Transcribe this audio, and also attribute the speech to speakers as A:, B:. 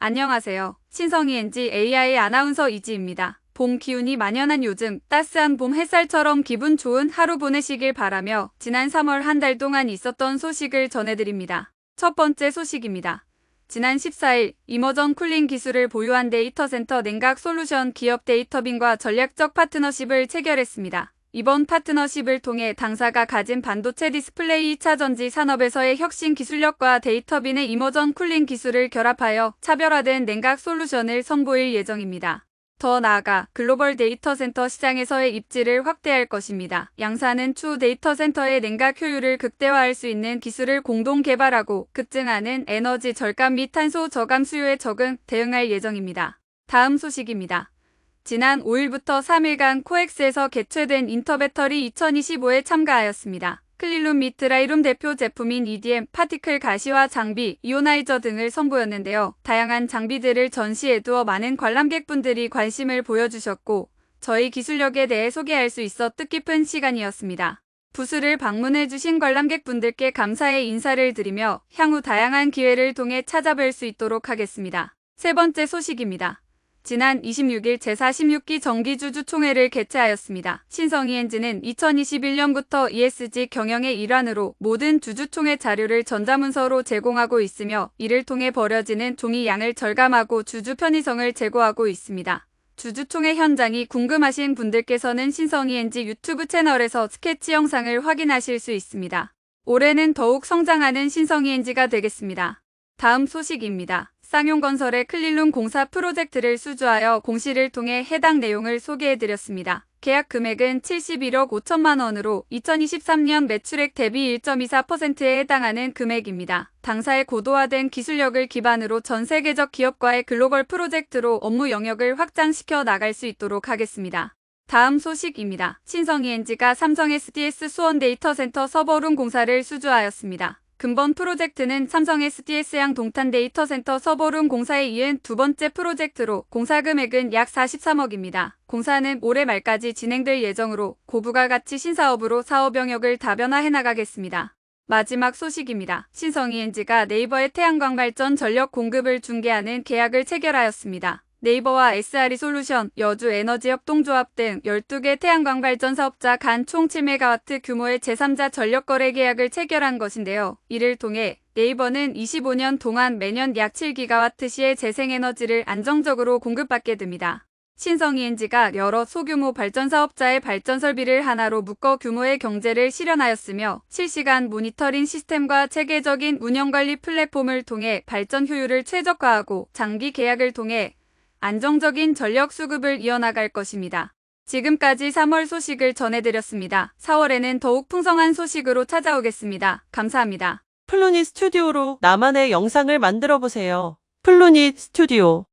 A: 안녕하세요. 신성이 NG AI 아나운서 이지입니다. 봄 기운이 만연한 요즘 따스한 봄 햇살처럼 기분 좋은 하루 보내시길 바라며 지난 3월 한 달 동안 있었던 소식을 전해드립니다. 첫 번째 소식입니다. 지난 14일 이머전 쿨링 기술을 보유한 데이터 센터 냉각 솔루션 기업 데이터빈과 전략적 파트너십을 체결했습니다. 이번 파트너십을 통해 당사가 가진 반도체 디스플레이 2차 전지 산업에서의 혁신 기술력과 데이터빈의 이머전 쿨링 기술을 결합하여 차별화된 냉각 솔루션을 선보일 예정입니다. 더 나아가 글로벌 데이터 센터 시장에서의 입지를 확대할 것입니다. 양사는 추후 데이터 센터의 냉각 효율을 극대화할 수 있는 기술을 공동 개발하고 급증하는 에너지 절감 및 탄소 저감 수요에 적응, 대응할 예정입니다. 다음 소식입니다. 지난 5일부터 3일간 코엑스에서 개최된 인터배터리 2025에 참가하였습니다. 클릴룸 및 드라이룸 대표 제품인 EDM, 파티클 가시화 장비, 이오나이저 등을 선보였는데요. 다양한 장비들을 전시해 두어 많은 관람객분들이 관심을 보여주셨고, 저희 기술력에 대해 소개할 수 있어 뜻깊은 시간이었습니다. 부스를 방문해주신 관람객분들께 감사의 인사를 드리며 향후 다양한 기회를 통해 찾아뵐 수 있도록 하겠습니다. 세 번째 소식입니다. 지난 26일 제46기 정기주주총회를 개최하였습니다. 신성이 엔진은 2021년부터 ESG 경영의 일환으로 모든 주주총회 자료를 전자문서로 제공하고 있으며 이를 통해 버려지는 종이 양을 절감하고 주주 편의성을 제고하고 있습니다. 주주총회 현장이 궁금하신 분들께서는 신성이 엔지 유튜브 채널에서 스케치 영상을 확인하실 수 있습니다. 올해는 더욱 성장하는 신성이 엔지가 되겠습니다. 다음 소식입니다. 쌍용건설의 클릴룸 공사 프로젝트를 수주하여 공시를 통해 해당 내용을 소개해드렸습니다. 계약 금액은 71억 5천만 원으로 2023년 매출액 대비 1.24%에 해당하는 금액입니다. 당사의 고도화된 기술력을 기반으로 전 세계적 기업과의 글로벌 프로젝트로 업무 영역을 확장시켜 나갈 수 있도록 하겠습니다. 다음 소식입니다. 신성이 엔지가 삼성 SDS 수원 데이터 센터 서버룸 공사를 수주하였습니다. 근본 프로젝트는 삼성 SDS양 동탄 데이터 센터 서버룸 공사에 이은 두 번째 프로젝트로 공사 금액은 약 43억입니다. 공사는 올해 말까지 진행될 예정으로 고부가 가치 신사업으로 사업 영역을 다변화해 나가겠습니다. 마지막 소식입니다. 신성이 엔지가 네이버의 태양광 발전 전력 공급을 중개하는 계약을 체결하였습니다. 네이버와 SRE 솔루션, 여주 에너지 협동조합 등 12개 태양광 발전 사업자 간 총 7메가와트 규모의 제3자 전력 거래 계약을 체결한 것인데요. 이를 통해 네이버는 25년 동안 매년 약 7기가와트시의 재생에너지를 안정적으로 공급받게 됩니다. 신성이엔지가 여러 소규모 발전 사업자의 발전 설비를 하나로 묶어 규모의 경제를 실현하였으며 실시간 모니터링 시스템과 체계적인 운영관리 플랫폼을 통해 발전 효율을 최적화하고 장기 계약을 통해 안정적인 전력 수급을 이어나갈 것입니다. 지금까지 3월 소식을 전해드렸습니다. 4월에는 더욱 풍성한 소식으로 찾아오겠습니다. 감사합니다.
B: 플루닛 스튜디오로 나만의 영상을 만들어 보세요. 플루닛 스튜디오